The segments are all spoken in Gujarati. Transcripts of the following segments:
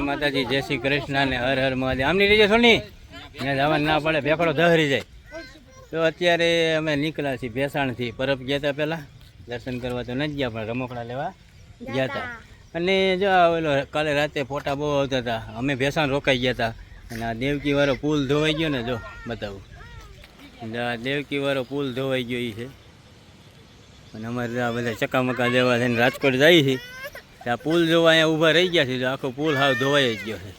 માતાજી, જય શ્રી કૃષ્ણ ને હર હર મહાદેવ. આમની લીજે સોની ત્યાં જવાનું ના પડે ભેખડો દહરી જાય. તો અત્યારે અમે નીકળ્યા છીએ ભેસાણથી. પરબ ગયા હતા પહેલાં. દર્શન કરવા તો નથી ગયા, પણ રમકડા લેવા ગયા હતા અને જો ઓલો કાલે રાતે ફોટા બહુ આવતા હતા અમે ભેસાણ રોકાઈ ગયા હતા અને આ દેવકી વાળો પુલ ધોવાઈ ગયો ને, જો બતાવું. આ દેવકી વાળો પુલ ધોવાઈ ગયો એ છે. અને અમારે બધા ચકામકા દેવા છે ને, રાજકોટ જાય છે. આ પુલ જોવા અહીંયા ઊભા રહી ગયા છે તો આખો પુલ હાવ ધોવાઈ જ ગયો છે.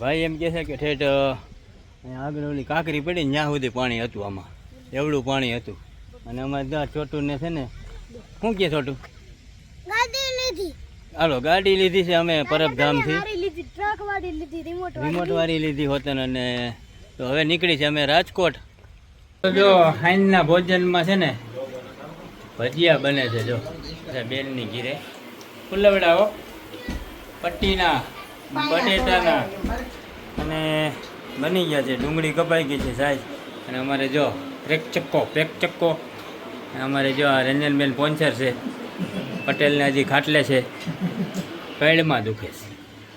ભાઈ એમ કહે છે કે ઠેઠ અહીંયા આગળ ઓલી કાંકરી પડી ત્યાં સુધી પાણી હતું આમાં. એવડું પાણી હતું. અને અમારે ત્યાં છોટું ને છે ને શું કહે છોટું? હાલો ગાડી લીધી છે અમે પરબધામથી. રિમોટ વાળી લીધી હોતન અને તો હવે નીકળી છે અમે રાજકોટ. જો હાઈનના ભોજનમાં છે ને, ભજીયા બને છે જો બેનની ઘીરે. ફુલવડાઓ પટ્ટીના, બટેટાના, અને બની ગયા છે, ડુંગળી કપાઈ ગઈ છે સાઈઝ અને અમારે જો પેક ચક્કો પેક ચક્કો. અમારે જો આ રંજનબેન પોન્ચર છે, પટેલને હજી ખાટલે છે પેડમાં દુખે છે.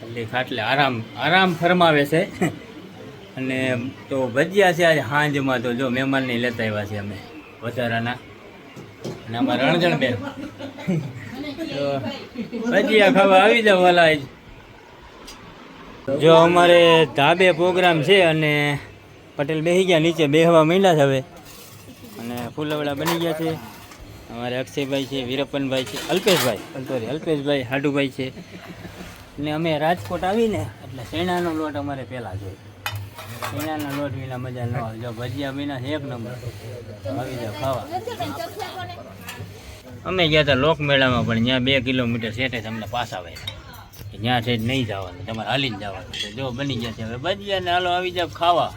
એટલે ખાટલે આરામ આરામ ફરમાવે છે. અને તો ભજીયા છે આજે સાંજમાં તો જો મહેમાનને લેતા આવ્યા છે અમે વધારાના. અને અમારા રણજણબેન તો ભજીયા ખાવા આવી જાવ વાલા જો અમારે ધાબે પ્રોગ્રામ છે અને પટેલ બેસી ગયા નીચે, બેહવા માંડ્યા છે હવે. અને ફૂલવડા બની ગયા છે. અમારે અક્ષયભાઈ છે, વીરપ્પનભાઈ છે, અલ્પેશભાઈ. સોરી અલ્પેશભાઈ હાડુભાઈ છે. ને અમે રાજકોટ આવીને, એટલે શેણાનો લોટ અમારે પહેલાં જોઈએ શેણાના લોટ વિના મજા ન જો ભજીયા વિના એક નંબર. આવી જાવ ખાવા. અમે ગયા હતા લોકમેળામાં પણ ત્યાં બે કિલોમીટર સેટે તમને પાછા આવે ત્યાં છે નહીં જવાનું, તમારે હાલીને જવાનું જો બની ગયા છે. હવે ભજીયા ને હાલો, આવી જાવ ખાવા.